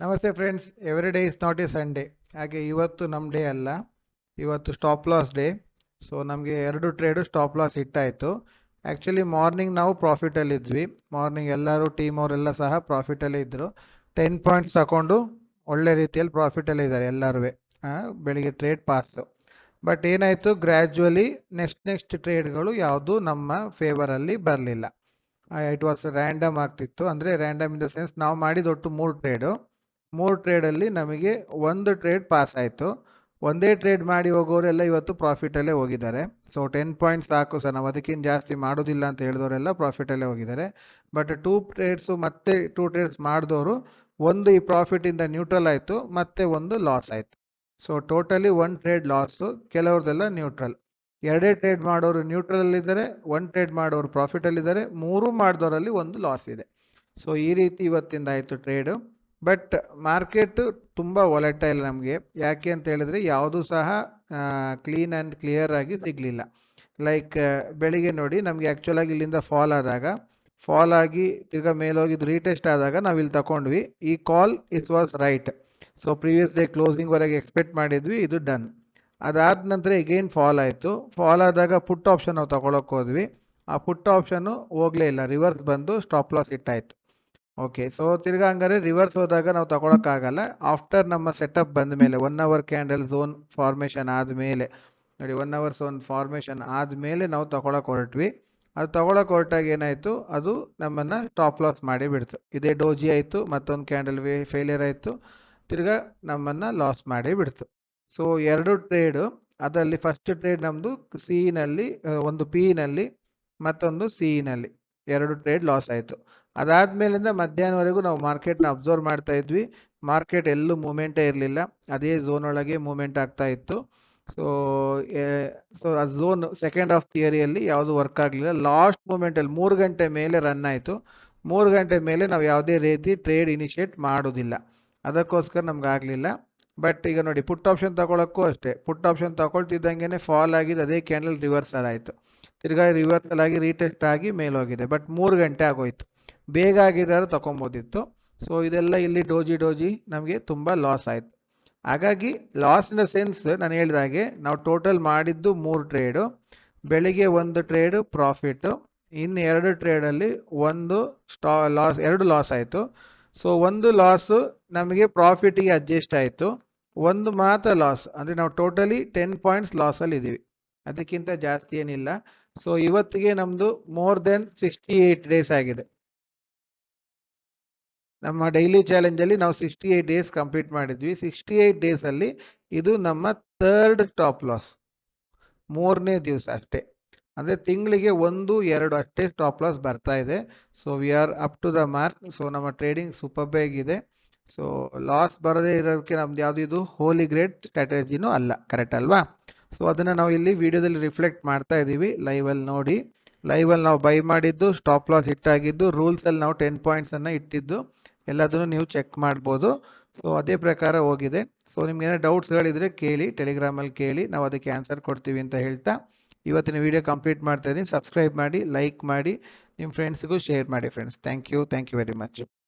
ನಮಸ್ತೆ friends every day is not a Sunday ಹಾಗೆ ಇವತ್ತು ನಮ್ಮ ಡೇ ಅಲ್ಲ. ಇವತ್ತು ಸ್ಟಾಪ್ ಲಾಸ್ ಡೇ ಸೊ ನಮಗೆ ಎರಡು ಟ್ರೇಡು ಸ್ಟಾಪ್ ಲಾಸ್ ಇಟ್ಟಾಯಿತು. ಆ್ಯಕ್ಚುಲಿ ಮಾರ್ನಿಂಗ್ ನಾವು ಪ್ರಾಫಿಟಲ್ಲಿದ್ವಿ ಮಾರ್ನಿಂಗ್ ಎಲ್ಲರೂ ಟೀಮ್ ಅವರೆಲ್ಲ ಸಹ ಪ್ರಾಫಿಟಲ್ಲೇ ಇದ್ದರು ಟೆನ್ ಪಾಯಿಂಟ್ಸ್ ತಗೊಂಡು ಒಳ್ಳೆ ರೀತಿಯಲ್ಲಿ ಪ್ರಾಫಿಟಲ್ಲೇ ಇದ್ದಾರೆ ಎಲ್ಲರೂ ಬೆಳಿಗ್ಗೆ ಟ್ರೇಡ್ ಪಾಸು ಬಟ್ ಏನಾಯಿತು? ಗ್ರ್ಯಾಜುವಲಿ ನೆಕ್ಸ್ಟ್ ನೆಕ್ಸ್ಟ್ ಟ್ರೇಡ್ಗಳು ಯಾವುದು ನಮ್ಮ ಫೇವರಲ್ಲಿ ಬರಲಿಲ್ಲ. ಇಟ್ ವಾಸ್ ರ್ಯಾಂಡಮ್ ಆಗ್ತಿತ್ತು. ಅಂದರೆ ರ್ಯಾಂಡಮ್ ಇನ್ ದ ಸೆನ್ಸ್ ನಾವು ಮಾಡಿದ ಒಟ್ಟು ಮೂರು ಟ್ರೇಡು ಮೂರು ಟ್ರೇಡಲ್ಲಿ ನಮಗೆ ಒಂದು ಟ್ರೇಡ್ ಪಾಸ್ ಆಯಿತು. ಒಂದೇ ಟ್ರೇಡ್ ಮಾಡಿ ಹೋಗೋರೆಲ್ಲ ಇವತ್ತು ಪ್ರಾಫಿಟಲ್ಲೇ ಹೋಗಿದ್ದಾರೆ. ಸೊ ಟೆನ್ ಪಾಯಿಂಟ್ ಸಾಕು ಸರ್. ನಾವು ಅದಕ್ಕಿಂತ ಜಾಸ್ತಿ ಮಾಡೋದಿಲ್ಲ ಅಂತ ಹೇಳಿದವರೆಲ್ಲ ಪ್ರಾಫಿಟಲ್ಲೇ ಹೋಗಿದ್ದಾರೆ. ಬಟ್ ಟೂ ಟ್ರೇಡ್ಸು ಮತ್ತೆ ಟೂ ಟ್ರೇಡ್ಸ್ ಮಾಡಿದವರು ಒಂದು ಈ ಪ್ರಾಫಿಟಿಂದ ನ್ಯೂಟ್ರಲ್ ಆಯಿತು, ಮತ್ತೆ ಒಂದು ಲಾಸ್ ಆಯಿತು. So totally one trade loss ಕೆಲವ್ರದ್ದೆಲ್ಲ neutral ಎರಡೇ ಟ್ರೇಡ್ ಮಾಡೋರು ನ್ಯೂಟ್ರಲಲ್ಲಿದ್ದಾರೆ ಒನ್ ಟ್ರೇಡ್ ಮಾಡೋರು ಪ್ರಾಫಿಟಲ್ಲಿದ್ದಾರೆ ಮೂರು ಮಾಡಿದವರಲ್ಲಿ ಒಂದು ಲಾಸ್ ಇದೆ. ಸೊ ಈ ರೀತಿ ಇವತ್ತಿಂದ ಆಯಿತು ಟ್ರೇಡು ಬಟ್ ಮಾರ್ಕೆಟು ತುಂಬ ಒಲೆಟೈಲ್ ನಮಗೆ. ಯಾಕೆ ಅಂತ ಹೇಳಿದ್ರೆ ಯಾವುದೂ ಸಹ ಕ್ಲೀನ್ ಆ್ಯಂಡ್ ಕ್ಲಿಯರ್ ಆಗಿ ಸಿಗಲಿಲ್ಲ. ಲೈಕ್ ಬೆಳಿಗ್ಗೆ ನೋಡಿ ನಮಗೆ ಆ್ಯಕ್ಚುಲಾಗಿ ಇಲ್ಲಿಂದ ಫಾಲ್ ಆದಾಗ ಫಾಲ್ ಆಗಿ ತಿರ್ಗಾ ಮೇಲೋಗಿದ್ದು ರೀಟೆಸ್ಟ್ ಆದಾಗ ನಾವು ಇಲ್ಲಿ ತಗೊಂಡ್ವಿ ಈ call it's was right so previous day ಕ್ಲೋಸಿಂಗ್ವರೆಗೆ expect ಮಾಡಿದ್ವಿ, ಇದು ಡನ್ ಅದಾದ ನಂತರ ಎಗೇನ್ ಫಾಲ್ ಆಯಿತು. ಫಾಲ್ ಆದಾಗ ಪುಟ್ ಆಪ್ಷನ್ ನಾವು ತಗೊಳಕ್ಕೆ ಹೋದ್ವಿ. ಆ ಪುಟ್ ಆಪ್ಷನ್ನು ಹೋಗಲೇ ಇಲ್ಲ. ರಿವರ್ಸ್ ಬಂದು ಸ್ಟಾಪ್ ಲಾಸ್ ಇಟ್ಟಾಯಿತು ಓಕೆ ಸೊ ತಿರ್ಗಾ ಹಂಗಾರೆ ರಿವರ್ಸ್ ಹೋದಾಗ ನಾವು ತಗೊಳಕ್ಕಾಗಲ್ಲ ಆಫ್ಟರ್ ನಮ್ಮ ಸೆಟಪ್ ಬಂದ ಮೇಲೆ one hour candle zone formation ಆದಮೇಲೆ, ನೋಡಿ ಒನ್ ಅವರ್ ಝೋನ್ ಫಾರ್ಮೇಷನ್ ಆದಮೇಲೆ ನಾವು ತಗೊಳಕ್ ಹೊರಟ್ವಿ. ಅದು ತಗೊಳಕ್ ಹೊರಟಾಗ ಏನಾಯಿತು? ಅದು ನಮ್ಮನ್ನು ಟಾಪ್ ಲಾಸ್ ಮಾಡಿ ಬಿಡ್ತು. ಇದೇ ಡೋಜಿ ಆಯಿತು, ಮತ್ತೊಂದು ಕ್ಯಾಂಡಲ್ ವೇ ಫೇಲಿಯರ್ ಆಯಿತು. ತಿರ್ಗಾ ನಮ್ಮನ್ನು ಲಾಸ್ ಮಾಡಿ ಬಿಡ್ತು. ಸೊ ಎರಡು ಟ್ರೇಡು ಅದರಲ್ಲಿ ಫಸ್ಟ್ ಟ್ರೇಡ್ ನಮ್ಮದು ಸಿನಲ್ಲಿ ಒಂದು ಪಿನಲ್ಲಿ ಮತ್ತೊಂದು ಸಿನಲ್ಲಿ ಎರಡು ಟ್ರೇಡ್ ಲಾಸ್ ಆಯಿತು. ಅದಾದಮೇಲಿಂದ ಮಧ್ಯಾಹ್ನವರೆಗೂ ನಾವು ಮಾರ್ಕೆಟ್ನ ಅಬ್ಸರ್ವ್ ಮಾಡ್ತಾ ಇದ್ವಿ. ಮಾರ್ಕೆಟ್ ಎಲ್ಲೂ ಮೂಮೆಂಟೇ ಇರಲಿಲ್ಲ. ಅದೇ ಝೋನ್ ಒಳಗೆ ಮೂಮೆಂಟ್ ಆಗ್ತಾ ಇತ್ತು. ಸೊ ಸೊ ಆ ಝೋನ್ ಸೆಕೆಂಡ್ ಆಫ್ ಥಿಯರಿಯಲ್ಲಿ ಯಾವುದು ವರ್ಕ್ ಆಗಲಿಲ್ಲ. ಲಾಸ್ಟ್ ಮೂಮೆಂಟಲ್ಲಿ ಮೂರು ಗಂಟೆ ಮೇಲೆ ರನ್ ಆಯಿತು. ಮೂರು ಗಂಟೆ ಮೇಲೆ ನಾವು ಯಾವುದೇ ರೀತಿ ಟ್ರೇಡ್ ಇನಿಷಿಯೇಟ್ ಮಾಡೋದಿಲ್ಲ. ಅದಕ್ಕೋಸ್ಕರ ನಮ್ಗೆ ಆಗಲಿಲ್ಲ. ಬಟ್ ಈಗ ನೋಡಿ ಪುಟ್ ಆಪ್ಷನ್ ತಗೊಳಕ್ಕೂ ಅಷ್ಟೇ. ಪುಟ್ ಆಪ್ಷನ್ ತಗೊಳ್ತಿದ್ದಂಗೆ ಫಾಲ್ ಆಗಿದ್ದು ಅದೇ ಕ್ಯಾಂಡಲ್ ರಿವರ್ಸಲ್ ಆಯಿತು. ತಿರ್ಗಾ ರಿವರ್ಸಲ್ ಆಗಿ ರೀಟೆಸ್ಟ್ ಆಗಿ ಮೇಲೋಗಿದೆ ಬಟ್ ಮೂರು ಗಂಟೆ ಆಗೋಯ್ತು. ಬೇಗ ಆಗಿದ್ದಾರೆ ತೊಗೊಬೋದಿತ್ತು ಸೊ ಇದೆಲ್ಲ ಇಲ್ಲಿ ಡೋಜಿ ಡೋಜಿ ನಮಗೆ ತುಂಬ ಲಾಸ್ ಆಯಿತು. ಹಾಗಾಗಿ ಲಾಸ್ ಇನ್ ದ ಸೆನ್ಸ್ ನಾನು ಹೇಳಿದಾಗೆ ನಾವು ಟೋಟಲ್ ಮಾಡಿದ್ದು ಮೂರು ಟ್ರೇಡು ಬೆಳಿಗ್ಗೆ ಒಂದು ಟ್ರೇಡು ಪ್ರಾಫಿಟ್ಟು ಇನ್ನು ಎರಡು ಟ್ರೇಡಲ್ಲಿ ಒಂದು ಸ್ಟಾ ಲಾಸ್ ಎರಡು ಲಾಸ್ ಆಯಿತು. ಸೊ ಒಂದು ಲಾಸು ನಮಗೆ ಪ್ರಾಫಿಟಿಗೆ ಅಡ್ಜಸ್ಟ್ ಆಯಿತು. ಒಂದು ಮಾತ್ರ ಲಾಸ್ ಅಂದರೆ ನಾವು ಟೋಟಲಿ ಟೆನ್ ಪಾಯಿಂಟ್ಸ್ ಲಾಸಲ್ಲಿ ಇದ್ದೀವಿ ಅದಕ್ಕಿಂತ ಜಾಸ್ತಿ ಏನಿಲ್ಲ. ಸೊ ಇವತ್ತಿಗೆ ನಮ್ಮದು more than sixty eight days ಆಗಿದೆ. ನಮ್ಮ ಡೈಲಿ ಚಾಲೆಂಜಲ್ಲಿ ನಾವು ಸಿಕ್ಸ್ಟಿ ಏಯ್ಟ್ ಡೇಸ್ ಕಂಪ್ಲೀಟ್ ಮಾಡಿದ್ವಿ. ಸಿಕ್ಸ್ಟಿ ಏಯ್ಟ್ ಡೇಸಲ್ಲಿ ಇದು ನಮ್ಮ ಥರ್ಡ್ ಸ್ಟಾಪ್ ಲಾಸ್ ಮೂರನೇ ದಿವಸ ಅಷ್ಟೇ. ಅಂದರೆ ತಿಂಗಳಿಗೆ ಒಂದು, ಎರಡು ಅಷ್ಟೇ ಸ್ಟಾಪ್ ಲಾಸ್ ಬರ್ತಾ ಇದೆ. So we are up to the mark so ನಮ್ಮ ಟ್ರೇಡಿಂಗ್ ಸೂಪರ್ ಬೇಗಿದೆ ಸೊ ಲಾಸ್ ಬರದೇ ಇರೋದಕ್ಕೆ ನಮ್ದು ಯಾವುದು ಇದು? ಹೋಲಿ ಗ್ರೇಟ್ ಸ್ಟ್ರಾಟಜಿನೂ ಅಲ್ಲ. ಕರೆಕ್ಟ್ ಅಲ್ವಾ? ಸೊ ಅದನ್ನು ನಾವು ಇಲ್ಲಿ ವಿಡಿಯೋದಲ್ಲಿ ರಿಫ್ಲೆಕ್ಟ್ ಮಾಡ್ತಾ ಇದ್ದೀವಿ ಲೈವಲ್ಲಿ ನೋಡಿ. ಲೈವಲ್ಲಿ ನಾವು ಬೈ ಮಾಡಿದ್ದು ಸ್ಟಾಪ್ ಲಾಸ್ ಇಟ್ಟಾಗಿದ್ದು ರೂಲ್ಸಲ್ಲಿ ನಾವು ಟೆನ್ ಪಾಯಿಂಟ್ಸನ್ನು ಇಟ್ಟಿದ್ದು. ಎಲ್ಲದನ್ನು ನೀವು ಚೆಕ್ ಮಾಡ್ಬೋದು. ಸೊ ಅದೇ ಪ್ರಕಾರ ಹೋಗಿದೆ. ಸೊ ನಿಮ್ಗೆ ಡೌಟ್ಸ್ಗಳಿದ್ರೆ ಕೇಳಿ ಟೆಲಿಗ್ರಾಮಲ್ಲಿ ಕೇಳಿ, ನಾವು ಅದಕ್ಕೆ ಆನ್ಸರ್ ಕೊಡ್ತೀವಿ ಅಂತ ಹೇಳ್ತಾ. ಇವತ್ತಿನ ವಿಡಿಯೋ ಕಂಪ್ಲೀಟ್ ಮಾಡ್ತಾ ಇದ್ದೀನಿ. ಸಬ್ಸ್ಕ್ರೈಬ್ ಮಾಡಿ ಲೈಕ್ ಮಾಡಿ ನಿಮ್ಮ ಫ್ರೆಂಡ್ಸ್ಗೂ ಶೇರ್ ಮಾಡಿ friends thank you thank you very much